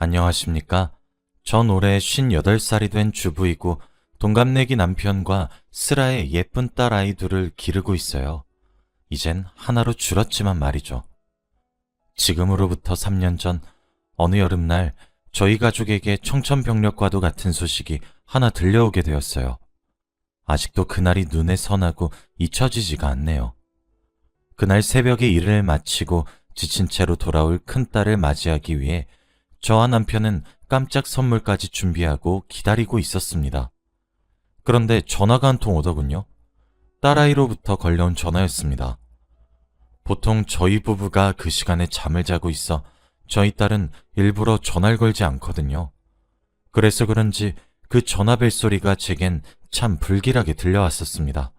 안녕하십니까? 전 올해 58살이 된 주부이고 동갑내기 남편과 슬아의 예쁜 딸 아이 둘을 기르고 있어요. 이젠 하나로 줄었지만 말이죠. 지금으로부터 3년 전 어느 여름날 저희 가족에게 청천벽력과도 같은 소식이 하나 들려오게 되었어요. 아직도 그날이 눈에 선하고 잊혀지지가 않네요. 그날 새벽에 일을 마치고 지친 채로 돌아올 큰딸을 맞이하기 위해 저와 남편은 깜짝 선물까지 준비하고 기다리고 있었습니다. 그런데 전화가 한 통 오더군요. 딸아이로부터 걸려온 전화였습니다. 보통 저희 부부가 그 시간에 잠을 자고 있어 저희 딸은 일부러 전화를 걸지 않거든요. 그래서 그런지 그 전화벨 소리가 제겐 참 불길하게 들려왔었습니다.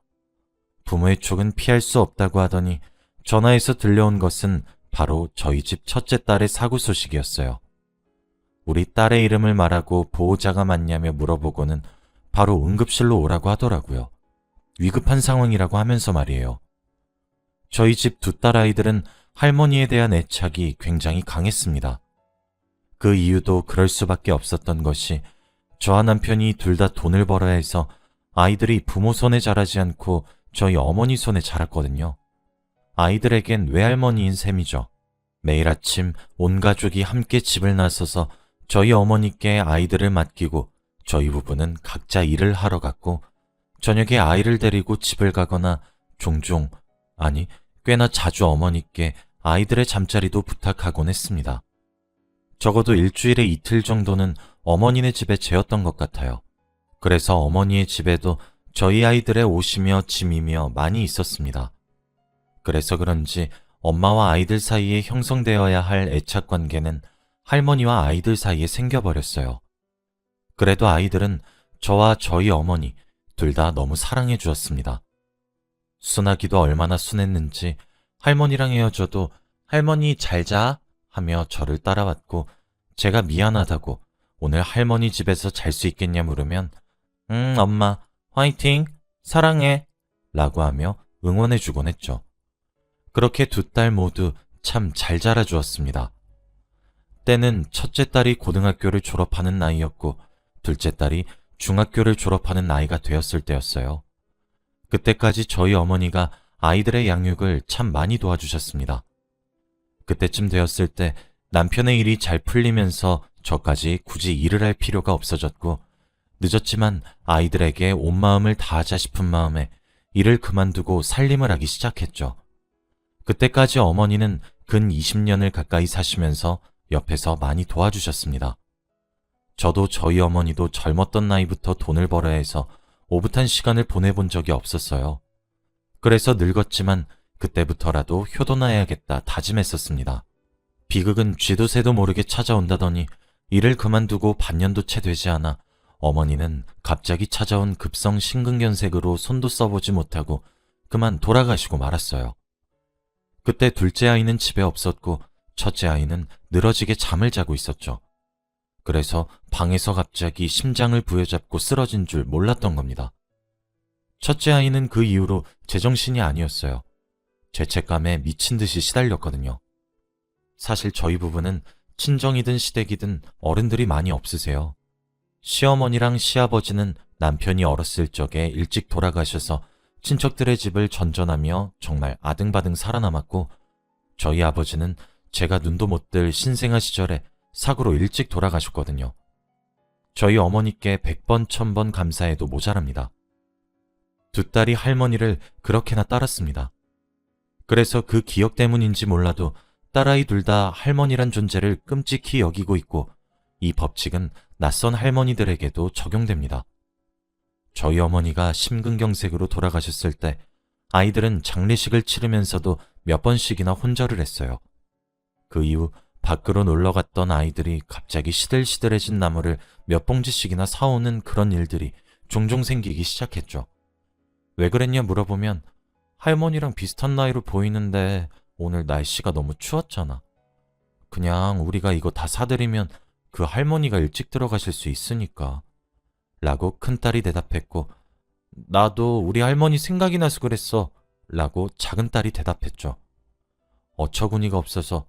부모의 촉은 피할 수 없다고 하더니 전화에서 들려온 것은 바로 저희 집 첫째 딸의 사고 소식이었어요. 우리 딸의 이름을 말하고 보호자가 맞냐며 물어보고는 바로 응급실로 오라고 하더라고요. 위급한 상황이라고 하면서 말이에요. 저희 집 두 딸 아이들은 할머니에 대한 애착이 굉장히 강했습니다. 그 이유도 그럴 수밖에 없었던 것이 저와 남편이 둘 다 돈을 벌어야 해서 아이들이 부모 손에 자라지 않고 저희 어머니 손에 자랐거든요. 아이들에겐 외할머니인 셈이죠. 매일 아침 온 가족이 함께 집을 나서서 저희 어머니께 아이들을 맡기고 저희 부부는 각자 일을 하러 갔고 저녁에 아이를 데리고 집을 가거나 종종 아니 꽤나 자주 어머니께 아이들의 잠자리도 부탁하곤 했습니다. 적어도 일주일에 이틀 정도는 어머니네 집에 재웠던 것 같아요. 그래서 어머니의 집에도 저희 아이들의 옷이며 짐이며 많이 있었습니다. 그래서 그런지 엄마와 아이들 사이에 형성되어야 할 애착 관계는 할머니와 아이들 사이에 생겨버렸어요. 그래도 아이들은 저와 저희 어머니 둘 다 너무 사랑해 주었습니다. 순하기도 얼마나 순했는지 할머니랑 헤어져도 할머니 잘 자 하며 저를 따라왔고 제가 미안하다고 오늘 할머니 집에서 잘 수 있겠냐 물으면 응 엄마 화이팅 사랑해 라고 하며 응원해 주곤 했죠. 그렇게 두 딸 모두 참 잘 자라 주었습니다. 때는 첫째 딸이 고등학교를 졸업하는 나이였고 둘째 딸이 중학교를 졸업하는 나이가 되었을 때였어요. 그때까지 저희 어머니가 아이들의 양육을 참 많이 도와주셨습니다. 그때쯤 되었을 때 남편의 일이 잘 풀리면서 저까지 굳이 일을 할 필요가 없어졌고 늦었지만 아이들에게 온 마음을 다하자 싶은 마음에 일을 그만두고 살림을 하기 시작했죠. 그때까지 어머니는 근 20년을 가까이 사시면서 옆에서 많이 도와주셨습니다. 저도 저희 어머니도 젊었던 나이부터 돈을 벌어야 해서 오붓한 시간을 보내본 적이 없었어요. 그래서 늙었지만 그때부터라도 효도나야겠다 다짐했었습니다. 비극은 쥐도 새도 모르게 찾아온다더니 일을 그만두고 반년도 채 되지 않아 어머니는 갑자기 찾아온 급성 심근경색으로 손도 써보지 못하고 그만 돌아가시고 말았어요. 그때 둘째 아이는 집에 없었고 첫째 아이는 늘어지게 잠을 자고 있었죠. 그래서 방에서 갑자기 심장을 부여잡고 쓰러진 줄 몰랐던 겁니다. 첫째 아이는 그 이후로 제정신이 아니었어요. 죄책감에 미친 듯이 시달렸거든요. 사실 저희 부부는 친정이든 시댁이든 어른들이 많이 없으세요. 시어머니랑 시아버지는 남편이 어렸을 적에 일찍 돌아가셔서 친척들의 집을 전전하며 정말 아등바등 살아남았고 저희 아버지는 제가 눈도 못 뜰 신생아 시절에 사고로 일찍 돌아가셨거든요. 저희 어머니께 100번, 1000번 감사해도 모자랍니다. 두 딸이 할머니를 그렇게나 따랐습니다. 그래서 그 기억 때문인지 몰라도 딸아이 둘 다 할머니란 존재를 끔찍히 여기고 있고 이 법칙은 낯선 할머니들에게도 적용됩니다. 저희 어머니가 심근경색으로 돌아가셨을 때 아이들은 장례식을 치르면서도 몇 번씩이나 혼절을 했어요. 그 이후 밖으로 놀러 갔던 아이들이 갑자기 시들시들해진 나무를 몇 봉지씩이나 사오는 그런 일들이 종종 생기기 시작했죠. 왜 그랬냐 물어보면 할머니랑 비슷한 나이로 보이는데 오늘 날씨가 너무 추웠잖아. 그냥 우리가 이거 다 사드리면 그 할머니가 일찍 들어가실 수 있으니까. 라고 큰딸이 대답했고, 나도 우리 할머니 생각이 나서 그랬어. 라고 작은 딸이 대답했죠. 어처구니가 없어서,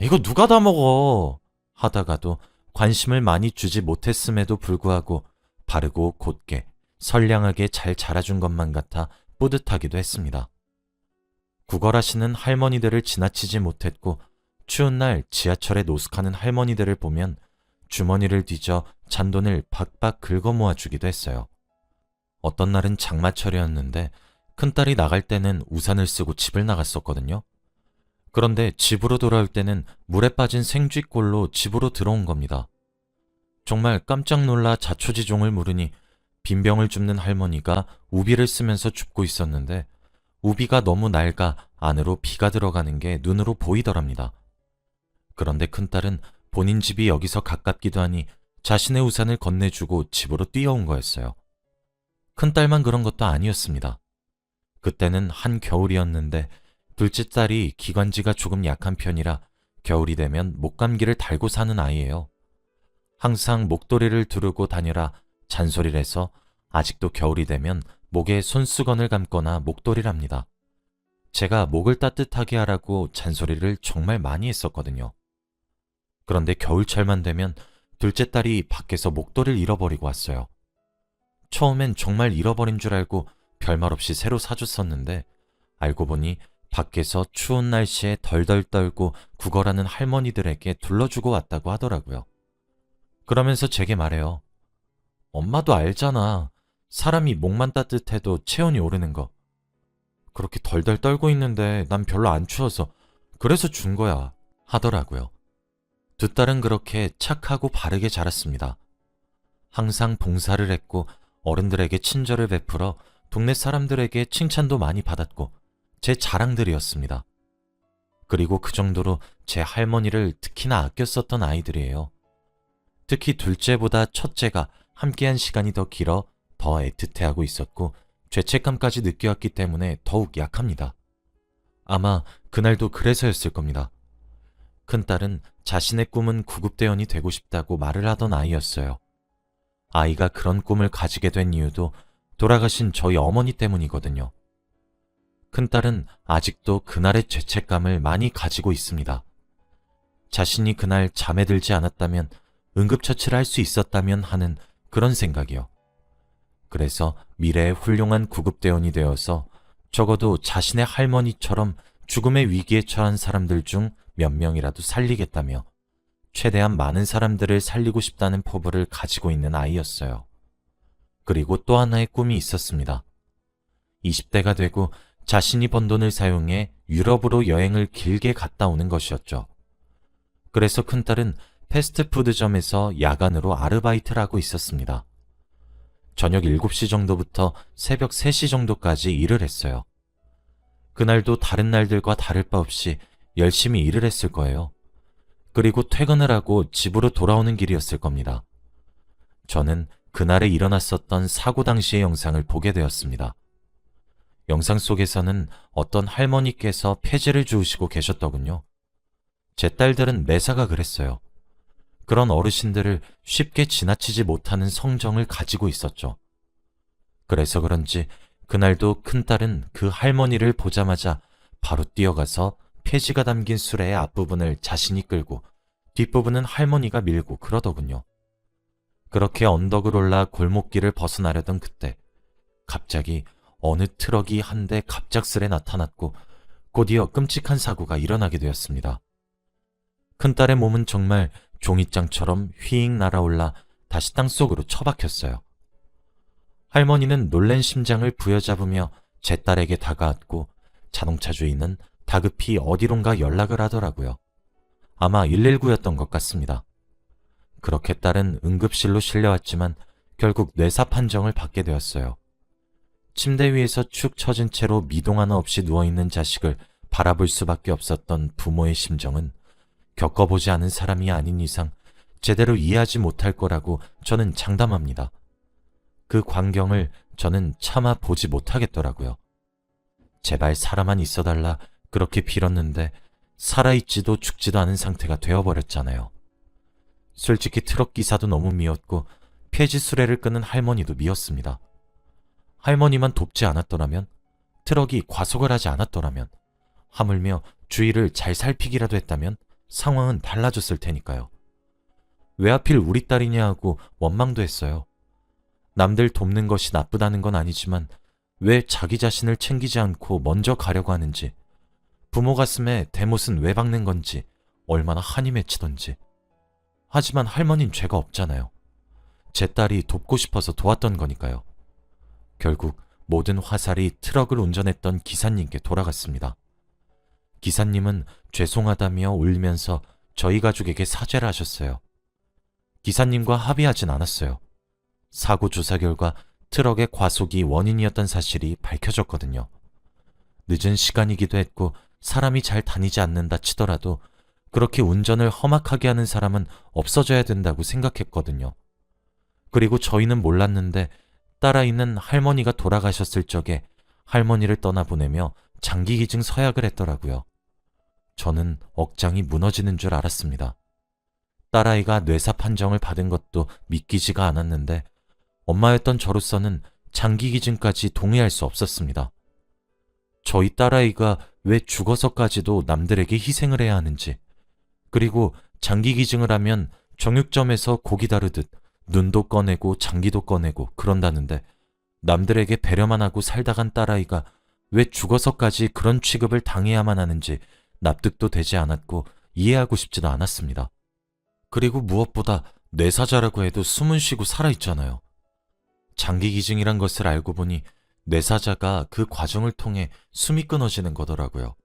이거 누가 다 먹어? 하다가도 관심을 많이 주지 못했음에도 불구하고 바르고 곧게 선량하게 잘 자라준 것만 같아 뿌듯하기도 했습니다. 구걸하시는 할머니들을 지나치지 못했고 추운 날 지하철에 노숙하는 할머니들을 보면 주머니를 뒤져 잔돈을 박박 긁어 모아주기도 했어요. 어떤 날은 장마철이었는데 큰딸이 나갈 때는 우산을 쓰고 집을 나갔었거든요. 그런데 집으로 돌아올 때는 물에 빠진 생쥐꼴로 집으로 들어온 겁니다. 정말 깜짝 놀라 자초지종을 물으니 빈병을 줍는 할머니가 우비를 쓰면서 줍고 있었는데 우비가 너무 낡아 안으로 비가 들어가는 게 눈으로 보이더랍니다. 그런데 큰딸은 본인 집이 여기서 가깝기도 하니 자신의 우산을 건네주고 집으로 뛰어온 거였어요. 큰딸만 그런 것도 아니었습니다. 그때는 한겨울이었는데 둘째 딸이 기관지가 조금 약한 편이라 겨울이 되면 목감기를 달고 사는 아이예요. 항상 목도리를 두르고 다녀라 잔소리를 해서 아직도 겨울이 되면 목에 손수건을 감거나 목도리랍니다. 제가 목을 따뜻하게 하라고 잔소리를 정말 많이 했었거든요. 그런데 겨울철만 되면 둘째 딸이 밖에서 목도리를 잃어버리고 왔어요. 처음엔 정말 잃어버린 줄 알고 별말 없이 새로 사줬었는데 알고 보니 밖에서 추운 날씨에 덜덜 떨고 구걸하는 할머니들에게 둘러주고 왔다고 하더라고요. 그러면서 제게 말해요. 엄마도 알잖아. 사람이 목만 따뜻해도 체온이 오르는 거. 그렇게 덜덜 떨고 있는데 난 별로 안 추워서 그래서 준 거야. 하더라고요. 두 딸은 그렇게 착하고 바르게 자랐습니다. 항상 봉사를 했고 어른들에게 친절을 베풀어 동네 사람들에게 칭찬도 많이 받았고 제 자랑들이었습니다. 그리고 그 정도로 제 할머니를 특히나 아꼈었던 아이들이에요. 특히 둘째보다 첫째가 함께한 시간이 더 길어 더 애틋해하고 있었고 죄책감까지 느껴왔기 때문에 더욱 약합니다. 아마 그날도 그래서였을 겁니다. 큰딸은 자신의 꿈은 구급대원이 되고 싶다고 말을 하던 아이였어요. 아이가 그런 꿈을 가지게 된 이유도 돌아가신 저희 어머니 때문이거든요. 큰딸은 아직도 그날의 죄책감을 많이 가지고 있습니다. 자신이 그날 잠에 들지 않았다면 응급처치를 할 수 있었다면 하는 그런 생각이요. 그래서 미래의 훌륭한 구급대원이 되어서 적어도 자신의 할머니처럼 죽음의 위기에 처한 사람들 중 몇 명이라도 살리겠다며 최대한 많은 사람들을 살리고 싶다는 포부를 가지고 있는 아이였어요. 그리고 또 하나의 꿈이 있었습니다. 20대가 되고 자신이 번 돈을 사용해 유럽으로 여행을 길게 갔다 오는 것이었죠. 그래서 큰딸은 패스트푸드점에서 야간으로 아르바이트를 하고 있었습니다. 저녁 7시 정도부터 새벽 3시 정도까지 일을 했어요. 그날도 다른 날들과 다를 바 없이 열심히 일을 했을 거예요. 그리고 퇴근을 하고 집으로 돌아오는 길이었을 겁니다. 저는 그날에 일어났었던 사고 당시의 영상을 보게 되었습니다. 영상 속에서는 어떤 할머니께서 폐지를 주우시고 계셨더군요. 제 딸들은 매사가 그랬어요. 그런 어르신들을 쉽게 지나치지 못하는 성정을 가지고 있었죠. 그래서 그런지 그날도 큰딸은 그 할머니를 보자마자 바로 뛰어가서 폐지가 담긴 수레의 앞부분을 자신이 끌고 뒷부분은 할머니가 밀고 그러더군요. 그렇게 언덕을 올라 골목길을 벗어나려던 그때 갑자기 어느 트럭이 한 대 갑작스레 나타났고 곧이어 끔찍한 사고가 일어나게 되었습니다. 큰딸의 몸은 정말 종이장처럼 휘잉 날아올라 다시 땅속으로 처박혔어요. 할머니는 놀란 심장을 부여잡으며 제 딸에게 다가왔고 자동차 주인은 다급히 어디론가 연락을 하더라고요. 아마 119였던 것 같습니다. 그렇게 딸은 응급실로 실려왔지만 결국 뇌사 판정을 받게 되었어요. 침대 위에서 축 처진 채로 미동 하나 없이 누워있는 자식을 바라볼 수밖에 없었던 부모의 심정은 겪어보지 않은 사람이 아닌 이상 제대로 이해하지 못할 거라고 저는 장담합니다. 그 광경을 저는 차마 보지 못하겠더라고요. 제발 사람만 있어달라 그렇게 빌었는데 살아있지도 죽지도 않은 상태가 되어버렸잖아요. 솔직히 트럭 기사도 너무 미웠고 폐지 수레를 끄는 할머니도 미웠습니다. 할머니만 돕지 않았더라면 트럭이 과속을 하지 않았더라면 하물며 주위를 잘 살피기라도 했다면 상황은 달라졌을 테니까요. 왜 하필 우리 딸이냐 하고 원망도 했어요. 남들 돕는 것이 나쁘다는 건 아니지만 왜 자기 자신을 챙기지 않고 먼저 가려고 하는지, 부모 가슴에 대못은 왜 박는 건지 얼마나 한이 맺히던지. 하지만 할머니는 죄가 없잖아요. 제 딸이 돕고 싶어서 도왔던 거니까요. 결국 모든 화살이 트럭을 운전했던 기사님께 돌아갔습니다. 기사님은 죄송하다며 울면서 저희 가족에게 사죄를 하셨어요. 기사님과 합의하진 않았어요. 사고 조사 결과 트럭의 과속이 원인이었던 사실이 밝혀졌거든요. 늦은 시간이기도 했고 사람이 잘 다니지 않는다 치더라도 그렇게 운전을 험악하게 하는 사람은 없어져야 된다고 생각했거든요. 그리고 저희는 몰랐는데 딸아이는 할머니가 돌아가셨을 적에 할머니를 떠나보내며 장기기증 서약을 했더라고요. 저는 억장이 무너지는 줄 알았습니다. 딸아이가 뇌사 판정을 받은 것도 믿기지가 않았는데 엄마였던 저로서는 장기기증까지 동의할 수 없었습니다. 저희 딸아이가 왜 죽어서까지도 남들에게 희생을 해야 하는지, 그리고 장기기증을 하면 정육점에서 고기 다루듯 눈도 꺼내고 장기도 꺼내고 그런다는데 남들에게 배려만 하고 살다 간 딸아이가 왜 죽어서까지 그런 취급을 당해야만 하는지 납득도 되지 않았고 이해하고 싶지도 않았습니다. 그리고 무엇보다 뇌사자라고 해도 숨은 쉬고 살아있잖아요. 장기 기증이란 것을 알고 보니 뇌사자가 그 과정을 통해 숨이 끊어지는 거더라고요.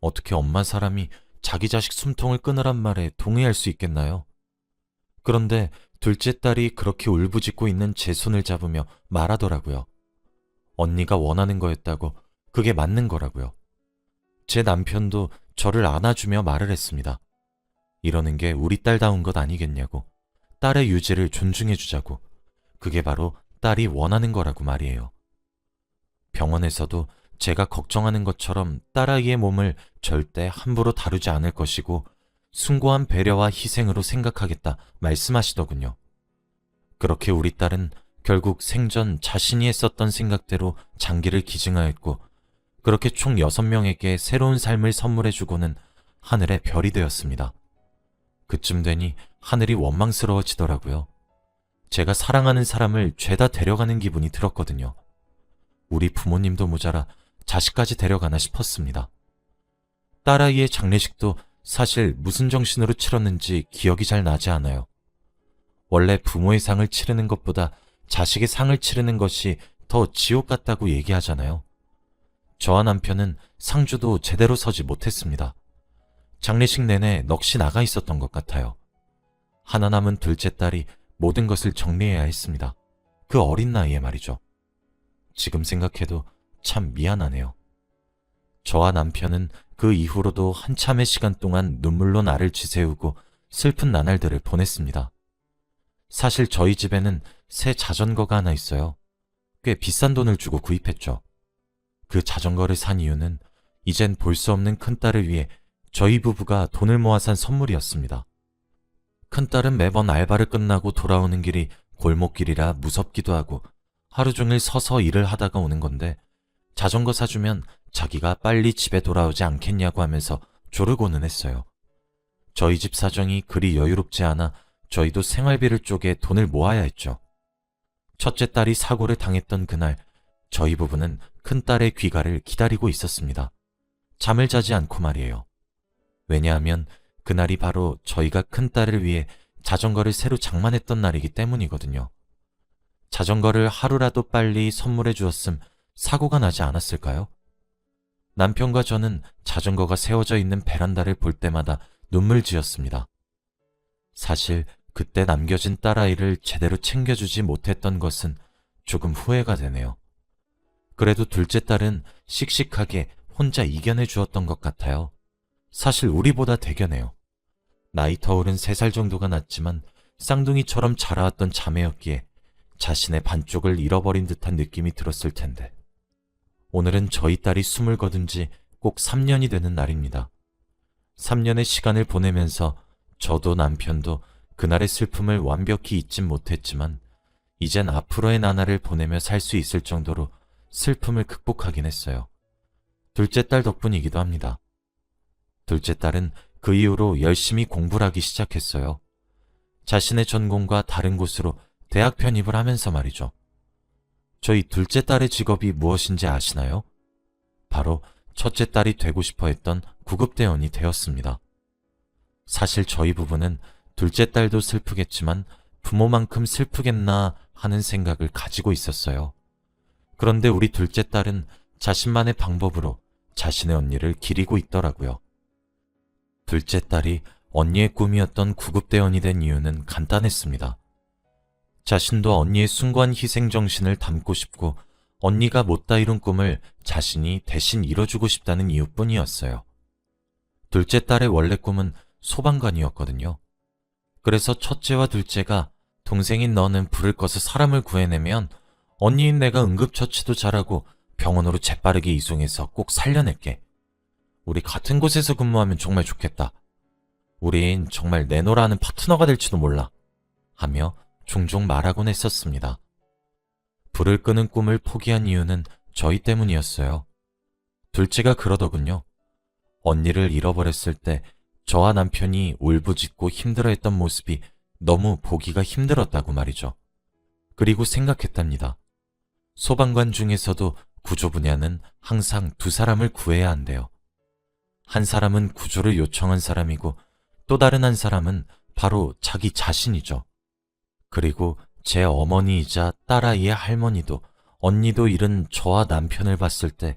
어떻게 엄마 사람이 자기 자식 숨통을 끊으란 말에 동의할 수 있겠나요? 그런데 둘째 딸이 그렇게 울부짖고 있는 제 손을 잡으며 말하더라고요. 언니가 원하는 거였다고 그게 맞는 거라고요. 제 남편도 저를 안아주며 말을 했습니다. 이러는 게 우리 딸다운 것 아니겠냐고. 딸의 유지를 존중해주자고. 그게 바로 딸이 원하는 거라고 말이에요. 병원에서도 제가 걱정하는 것처럼 딸아이의 몸을 절대 함부로 다루지 않을 것이고 숭고한 배려와 희생으로 생각하겠다 말씀하시더군요. 그렇게 우리 딸은 결국 생전 자신이 했었던 생각대로 장기를 기증하였고 그렇게 총 6명에게 새로운 삶을 선물해주고는 하늘의 별이 되었습니다. 그쯤 되니 하늘이 원망스러워지더라고요. 제가 사랑하는 사람을 죄다 데려가는 기분이 들었거든요. 우리 부모님도 모자라 자식까지 데려가나 싶었습니다. 딸아이의 장례식도 사실 무슨 정신으로 치렀는지 기억이 잘 나지 않아요. 원래 부모의 상을 치르는 것보다 자식의 상을 치르는 것이 더 지옥 같다고 얘기하잖아요. 저와 남편은 상주도 제대로 서지 못했습니다. 장례식 내내 넋이 나가 있었던 것 같아요. 하나 남은 둘째 딸이 모든 것을 정리해야 했습니다. 그 어린 나이에 말이죠. 지금 생각해도 참 미안하네요. 저와 남편은 그 이후로도 한참의 시간 동안 눈물로 나를 지새우고 슬픈 나날들을 보냈습니다. 사실 저희 집에는 새 자전거가 하나 있어요. 꽤 비싼 돈을 주고 구입했죠. 그 자전거를 산 이유는 이젠 볼 수 없는 큰딸을 위해 저희 부부가 돈을 모아 산 선물이었습니다. 큰딸은 매번 알바를 끝나고 돌아오는 길이 골목길이라 무섭기도 하고 하루 종일 서서 일을 하다가 오는 건데 자전거 사주면 자기가 빨리 집에 돌아오지 않겠냐고 하면서 조르고는 했어요. 저희 집 사정이 그리 여유롭지 않아 저희도 생활비를 쪼개 돈을 모아야 했죠. 첫째 딸이 사고를 당했던 그날 저희 부부는 큰 딸의 귀가를 기다리고 있었습니다. 잠을 자지 않고 말이에요. 왜냐하면 그날이 바로 저희가 큰 딸을 위해 자전거를 새로 장만했던 날이기 때문이거든요. 자전거를 하루라도 빨리 선물해 주었음 사고가 나지 않았을까요? 남편과 저는 자전거가 세워져 있는 베란다를 볼 때마다 눈물 지었습니다. 사실 그때 남겨진 딸아이를 제대로 챙겨주지 못했던 것은 조금 후회가 되네요. 그래도 둘째 딸은 씩씩하게 혼자 이겨내 주었던 것 같아요. 사실 우리보다 대견해요. 나이 터울은 세 살 정도가 났지만 쌍둥이처럼 자라왔던 자매였기에 자신의 반쪽을 잃어버린 듯한 느낌이 들었을 텐데. 오늘은 저희 딸이 숨을 거둔 지 꼭 3년이 되는 날입니다. 3년의 시간을 보내면서 저도 남편도 그날의 슬픔을 완벽히 잊진 못했지만 이젠 앞으로의 나날을 보내며 살 수 있을 정도로 슬픔을 극복하긴 했어요. 둘째 딸 덕분이기도 합니다. 둘째 딸은 그 이후로 열심히 공부를 하기 시작했어요. 자신의 전공과 다른 곳으로 대학 편입을 하면서 말이죠. 저희 둘째 딸의 직업이 무엇인지 아시나요? 바로 첫째 딸이 되고 싶어 했던 구급대원이 되었습니다. 사실 저희 부부는 둘째 딸도 슬프겠지만 부모만큼 슬프겠나 하는 생각을 가지고 있었어요. 그런데 우리 둘째 딸은 자신만의 방법으로 자신의 언니를 기리고 있더라고요. 둘째 딸이 언니의 꿈이었던 구급대원이 된 이유는 간단했습니다. 자신도 언니의 숭고한 희생 정신을 담고 싶고 언니가 못다 이룬 꿈을 자신이 대신 이뤄주고 싶다는 이유뿐이었어요. 둘째 딸의 원래 꿈은 소방관이었거든요. 그래서 첫째와 둘째가 동생인 너는 불을 꺼서 사람을 구해내면 언니인 내가 응급처치도 잘하고 병원으로 재빠르게 이송해서 꼭 살려낼게. 우리 같은 곳에서 근무하면 정말 좋겠다. 우린 정말 내노라는 파트너가 될지도 몰라. 하며 종종 말하곤 했었습니다. 불을 끄는 꿈을 포기한 이유는 저희 때문이었어요. 둘째가 그러더군요. 언니를 잃어버렸을 때 저와 남편이 울부짖고 힘들어했던 모습이 너무 보기가 힘들었다고 말이죠. 그리고 생각했답니다. 소방관 중에서도 구조 분야는 항상 두 사람을 구해야 한대요. 한 사람은 구조를 요청한 사람이고 또 다른 한 사람은 바로 자기 자신이죠. 그리고 제 어머니이자 딸아이의 할머니도 언니도 잃은 저와 남편을 봤을 때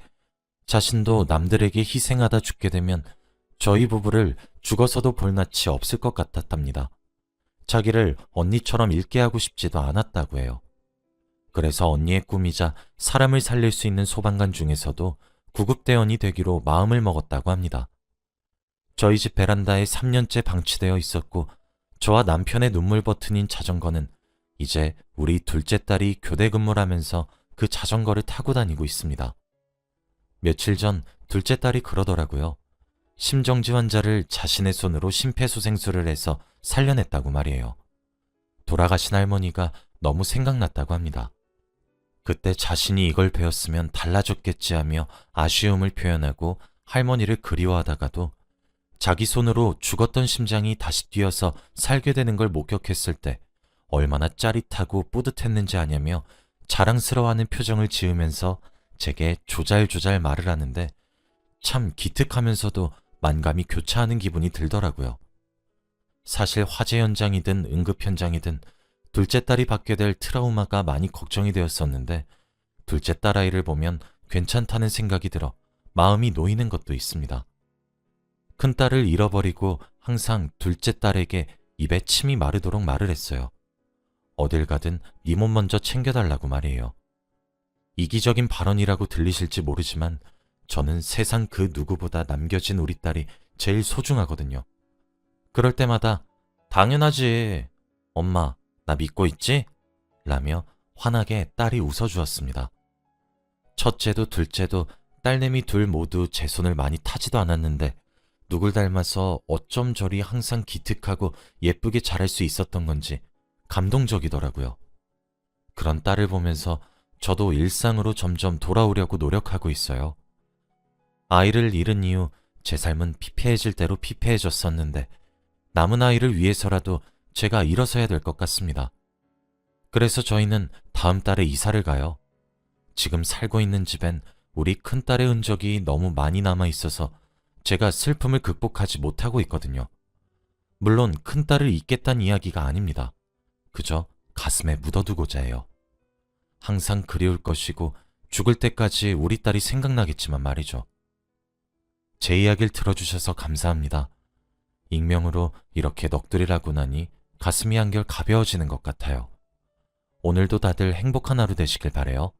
자신도 남들에게 희생하다 죽게 되면 저희 부부를 죽어서도 볼 낯이 없을 것 같았답니다. 자기를 언니처럼 잃게 하고 싶지도 않았다고 해요. 그래서 언니의 꿈이자 사람을 살릴 수 있는 소방관 중에서도 구급대원이 되기로 마음을 먹었다고 합니다. 저희 집 베란다에 3년째 방치되어 있었고 저와 남편의 눈물 버튼인 자전거는 이제 우리 둘째 딸이 교대 근무를 하면서 그 자전거를 타고 다니고 있습니다. 며칠 전 둘째 딸이 그러더라고요. 심정지 환자를 자신의 손으로 심폐소생술을 해서 살려냈다고 말이에요. 돌아가신 할머니가 너무 생각났다고 합니다. 그때 자신이 이걸 배웠으면 달라졌겠지 하며 아쉬움을 표현하고 할머니를 그리워하다가도 자기 손으로 죽었던 심장이 다시 뛰어서 살게 되는 걸 목격했을 때 얼마나 짜릿하고 뿌듯했는지 아냐며 자랑스러워하는 표정을 지으면서 제게 조잘조잘 말을 하는데 참 기특하면서도 만감이 교차하는 기분이 들더라고요. 사실 화재 현장이든 응급 현장이든 둘째 딸이 받게 될 트라우마가 많이 걱정이 되었었는데 둘째 딸아이를 보면 괜찮다는 생각이 들어 마음이 놓이는 것도 있습니다. 큰 딸을 잃어버리고 항상 둘째 딸에게 입에 침이 마르도록 말을 했어요. 어딜 가든 네몸 먼저 챙겨달라고 말이에요. 이기적인 발언이라고 들리실지 모르지만 저는 세상 그 누구보다 남겨진 우리 딸이 제일 소중하거든요. 그럴 때마다 당연하지. 엄마, 나 믿고 있지? 라며 환하게 딸이 웃어주었습니다. 첫째도 둘째도 딸내미 둘 모두 제 손을 많이 타지도 않았는데 누굴 닮아서 어쩜 저리 항상 기특하고 예쁘게 자랄 수 있었던 건지 감동적이더라고요. 그런 딸을 보면서 저도 일상으로 점점 돌아오려고 노력하고 있어요. 아이를 잃은 이후 제 삶은 피폐해질 대로 피폐해졌었는데 남은 아이를 위해서라도 제가 일어서야 될 것 같습니다. 그래서 저희는 다음 달에 이사를 가요. 지금 살고 있는 집엔 우리 큰딸의 흔적이 너무 많이 남아 있어서 제가 슬픔을 극복하지 못하고 있거든요. 물론 큰딸을 잊겠다는 이야기가 아닙니다. 그저 가슴에 묻어두고자 해요. 항상 그리울 것이고 죽을 때까지 우리 딸이 생각나겠지만 말이죠. 제 이야기를 들어주셔서 감사합니다. 익명으로 이렇게 넋두리라고 나니 가슴이 한결 가벼워지는 것 같아요. 오늘도 다들 행복한 하루 되시길 바래요.